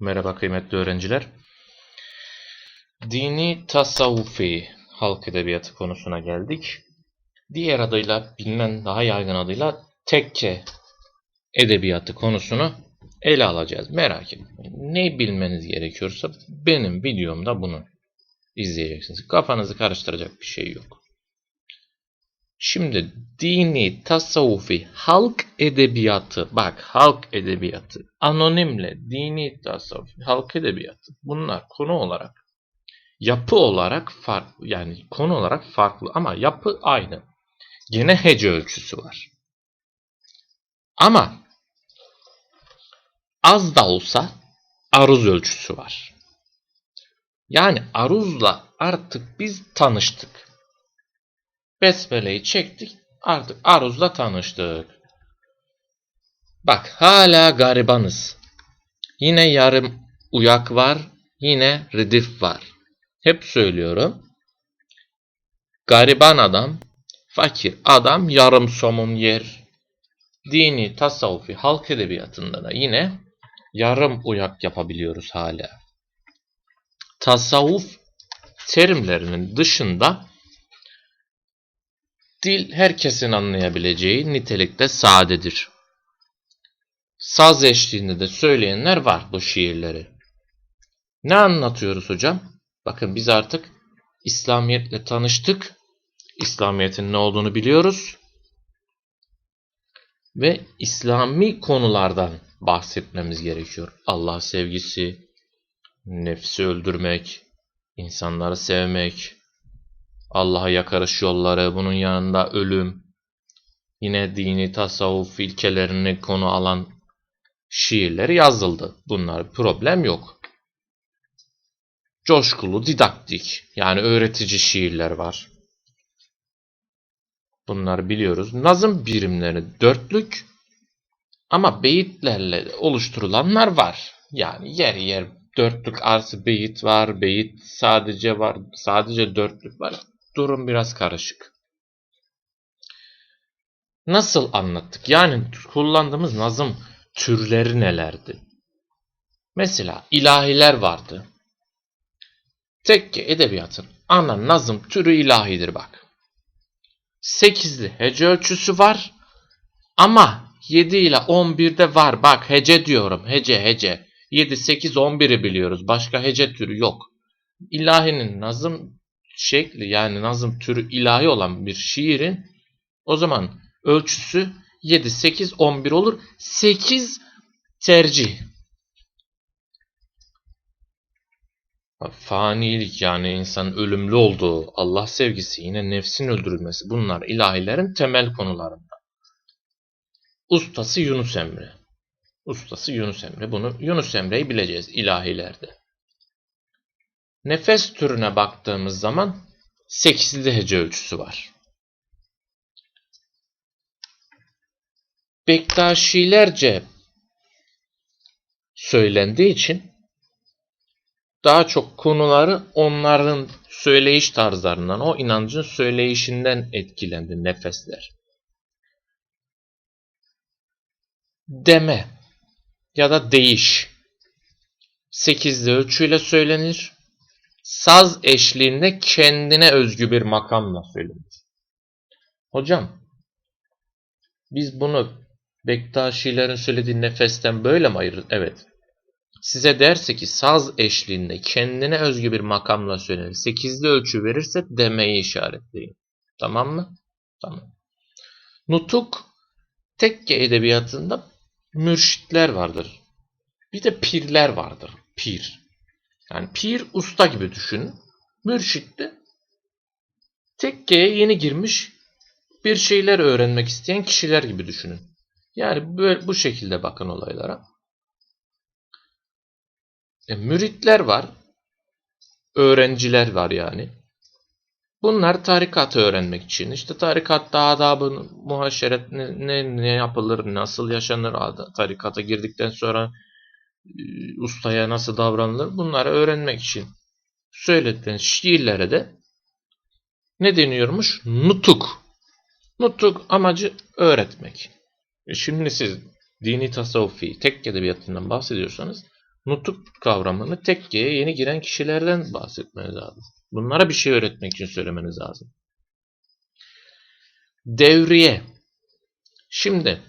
Merhaba kıymetli öğrenciler. Dini tasavvufi halk edebiyatı konusuna geldik. Diğer adıyla bilinen daha yaygın adıyla tekke edebiyatı konusunu ele alacağız. Merak etmeyin. Ne bilmeniz gerekiyorsa benim videomda bunu izleyeceksiniz. Kafanızı karıştıracak bir şey yok. Şimdi dini, tasavvufi, halk edebiyatı, bak halk edebiyatı, anonimle dini tasavvufi, halk edebiyatı bunlar konu olarak, yapı olarak farklı yani konu olarak farklı ama yapı aynı. Gene hece ölçüsü var. Ama az da olsa aruz ölçüsü var. Yani aruzla artık biz tanıştık. Besmele'yi çektik. Artık Aruz'la tanıştık. Bak hala garibanız. Yine yarım uyak var. Yine redif var. Hep söylüyorum. Gariban adam, fakir adam yarım somun yer. Dini, tasavvufi, halk edebiyatında da yine yarım uyak yapabiliyoruz hala. Tasavvuf terimlerinin dışında Dil herkesin anlayabileceği nitelikte sadedir. Saz eşliğinde de söyleyenler var bu şiirleri. Ne anlatıyoruz hocam? Bakın biz artık İslamiyetle tanıştık. İslamiyetin ne olduğunu biliyoruz. Ve İslami konulardan bahsetmemiz gerekiyor. Allah sevgisi, nefsi öldürmek, insanları sevmek, Allah'a yakarış yolları, bunun yanında ölüm, yine dini tasavvuf ilkelerini konu alan şiirler yazıldı. Bunlar problem yok. Coşkulu, didaktik yani öğretici şiirler var. Bunları biliyoruz. Nazım birimleri dörtlük ama beyitlerle oluşturulanlar var. Yani yer yer dörtlük arası beyit var, beyit sadece var, sadece dörtlük var durum biraz karışık. Nasıl anlattık? Yani kullandığımız nazım türleri nelerdi? Mesela ilahiler vardı. Tekke edebiyatın ana nazım türü ilahidir bak. Sekizli hece ölçüsü var ama 7 ile 11'de var. Bak hece diyorum. Hece hece. 7, 8, 11'i biliyoruz. Başka hece türü yok. İlahinin nazım şekli yani nazım türü ilahi olan bir şiirin o zaman ölçüsü 7, 8, 11 olur. 8 tercih. Fanilik yani insanın ölümlü olduğu, Allah sevgisi, yine nefsin öldürülmesi bunlar ilahilerin temel konularında. Ustası Yunus Emre. Ustası Yunus Emre. Bunu Yunus Emre'yi bileceğiz ilahilerde. Nefes türüne baktığımız zaman 8'li hece ölçüsü var. Bektaşilerce söylendiği için daha çok konuları onların söyleyiş tarzlarından, o inancın söyleyişinden etkilendi nefesler. Deme ya da değiş 8'li ölçüyle söylenir saz eşliğinde kendine özgü bir makamla söylenir. Hocam biz bunu Bektaşilerin söylediği nefesten böyle mi ayırırız? Evet. Size derse ki saz eşliğinde kendine özgü bir makamla söylenir. Sekizli ölçü verirse demeyi işaretleyin. Tamam mı? Tamam. Nutuk tekke edebiyatında mürşitler vardır. Bir de pirler vardır. Pir. Yani pir usta gibi düşünün. Mürşit tekkeye yeni girmiş bir şeyler öğrenmek isteyen kişiler gibi düşünün. Yani böyle, bu şekilde bakın olaylara. E, müritler var. Öğrenciler var yani. Bunlar tarikatı öğrenmek için. İşte tarikatta adabı, muhaşeret ne, ne, ne yapılır, nasıl yaşanır, tarikata girdikten sonra ustaya nasıl davranılır bunları öğrenmek için söyletilen şiirlere de ne deniyormuş? Nutuk. Nutuk amacı öğretmek. E şimdi siz dini tasavvufi tek edebiyatından bahsediyorsanız nutuk kavramını tekkeye yeni giren kişilerden bahsetmeniz lazım. Bunlara bir şey öğretmek için söylemeniz lazım. Devriye. Şimdi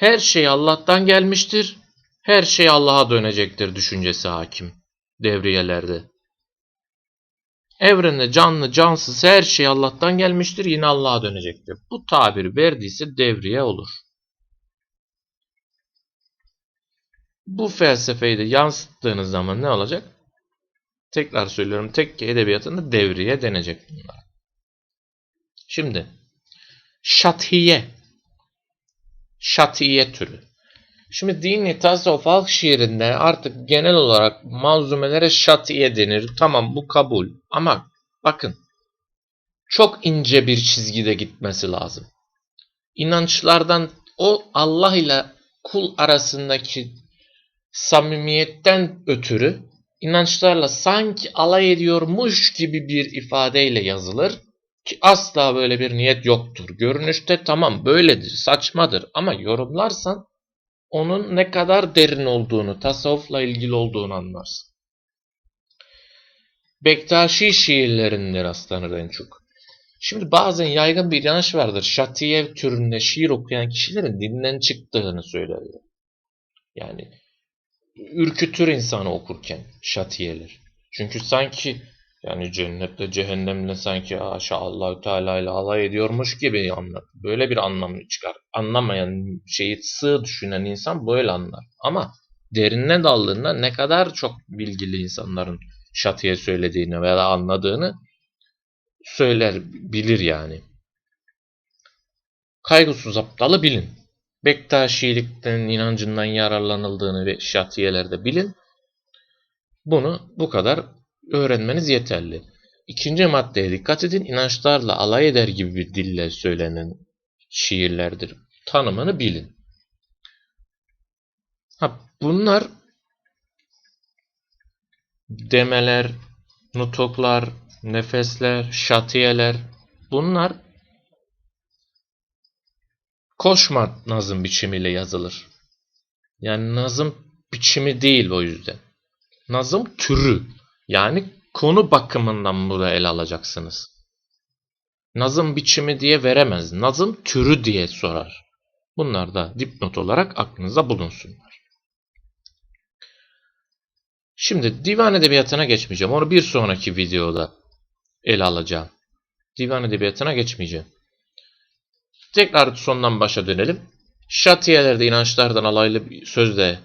her şey Allah'tan gelmiştir. Her şey Allah'a dönecektir düşüncesi hakim devriyelerde. Evrende canlı cansız her şey Allah'tan gelmiştir yine Allah'a dönecektir. Bu tabiri verdiyse devriye olur. Bu felsefeyi de yansıttığınız zaman ne olacak? Tekrar söylüyorum tekke edebiyatında devriye denecek bunlar. Şimdi şatiye şatiye türü. Şimdi dini tasavvuf şiirinde artık genel olarak malzumelere şatiye denir. Tamam bu kabul. Ama bakın çok ince bir çizgide gitmesi lazım. İnançlardan o Allah ile kul arasındaki samimiyetten ötürü inançlarla sanki alay ediyormuş gibi bir ifadeyle yazılır ki asla böyle bir niyet yoktur. Görünüşte tamam böyledir, saçmadır ama yorumlarsan onun ne kadar derin olduğunu, tasavvufla ilgili olduğunu anlarsın. Bektaşi şiirlerinde rastlanır en çok. Şimdi bazen yaygın bir inanç vardır. Şatiye türünde şiir okuyan kişilerin dinden çıktığını söylerler. Yani ürkütür insanı okurken şatiyeler. Çünkü sanki yani cennetle cehennemle sanki aşağı Allahü Teala ile alay ediyormuş gibi anlar. Böyle bir anlam çıkar. Anlamayan şeyi sığ düşünen insan böyle anlar. Ama derinine daldığında ne kadar çok bilgili insanların şatiye söylediğini veya anladığını söyler, bilir yani. Kaygısız aptalı bilin. Bektaşilikten, inancından yararlanıldığını ve şatiyelerde bilin. Bunu bu kadar öğrenmeniz yeterli. İkinci maddeye dikkat edin. İnançlarla alay eder gibi bir dille söylenen şiirlerdir. Tanımını bilin. Ha, bunlar demeler, nutoklar, nefesler, şatiyeler bunlar koşma nazım biçimiyle yazılır. Yani nazım biçimi değil o yüzden. Nazım türü. Yani konu bakımından burada ele alacaksınız. Nazım biçimi diye veremez. Nazım türü diye sorar. Bunlar da dipnot olarak aklınıza bulunsunlar. Şimdi divan edebiyatına geçmeyeceğim. Onu bir sonraki videoda ele alacağım. Divan edebiyatına geçmeyeceğim. Tekrar sondan başa dönelim. Şatiyelerde inançlardan alaylı sözle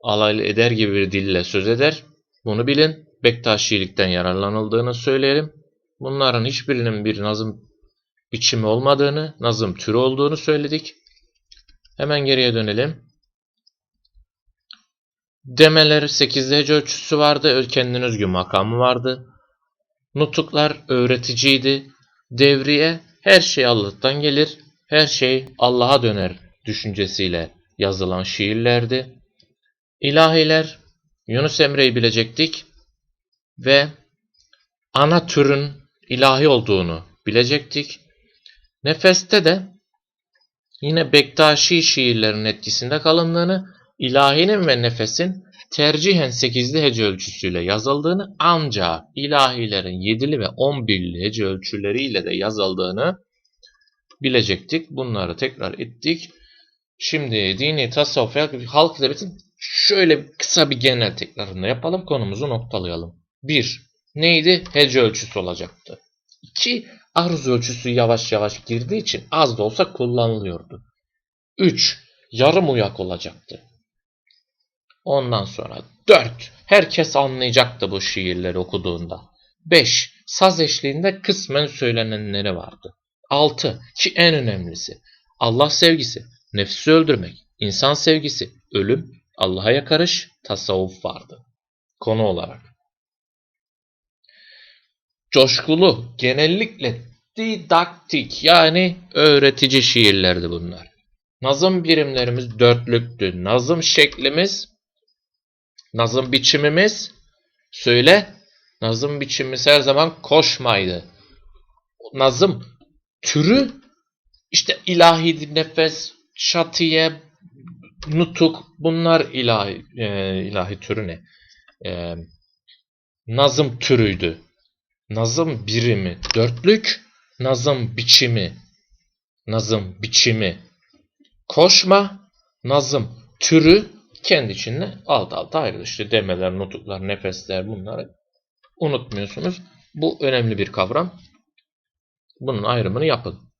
alaylı eder gibi bir dille söz eder. Bunu bilin. Bektaşilikten yararlanıldığını söyleyelim. Bunların hiçbirinin bir nazım biçimi olmadığını, nazım türü olduğunu söyledik. Hemen geriye dönelim. Demeler 8 hece ölçüsü vardı. Kendine özgü makamı vardı. Nutuklar öğreticiydi. Devriye her şey Allah'tan gelir. Her şey Allah'a döner düşüncesiyle yazılan şiirlerdi. İlahiler Yunus Emre'yi bilecektik ve ana türün ilahi olduğunu bilecektik. Nefeste de yine Bektaşi şiirlerin etkisinde kalındığını, ilahinin ve nefesin tercihen 8'li hece ölçüsüyle yazıldığını ancak ilahilerin 7'li ve 11'li hece ölçüleriyle de yazıldığını bilecektik. Bunları tekrar ettik. Şimdi dini tasavvuf halk edebiyatin şöyle kısa bir genel tekrarını yapalım. Konumuzu noktalayalım. 1. Neydi? Hece ölçüsü olacaktı. 2. Aruz ölçüsü yavaş yavaş girdiği için az da olsa kullanılıyordu. 3. Yarım uyak olacaktı. Ondan sonra 4. Herkes anlayacaktı bu şiirleri okuduğunda. 5. Saz eşliğinde kısmen söylenenleri vardı. 6. Ki en önemlisi Allah sevgisi, nefsi öldürmek, insan sevgisi, ölüm, Allah'a yakarış, tasavvuf vardı. Konu olarak. Coşkulu, genellikle didaktik yani öğretici şiirlerdi bunlar. Nazım birimlerimiz dörtlüktü. Nazım şeklimiz, nazım biçimimiz, söyle, nazım biçimimiz her zaman koşmaydı. Nazım türü işte ilahi nefes, şatiye, nutuk bunlar ilahi, e, ilahi türü ne? E, nazım türüydü. Nazım birimi dörtlük, nazım biçimi, nazım biçimi koşma, nazım türü kendi içinde alt alta ayrılır. Demeler, nutuklar, nefesler bunları unutmuyorsunuz. Bu önemli bir kavram. Bunun ayrımını yapın.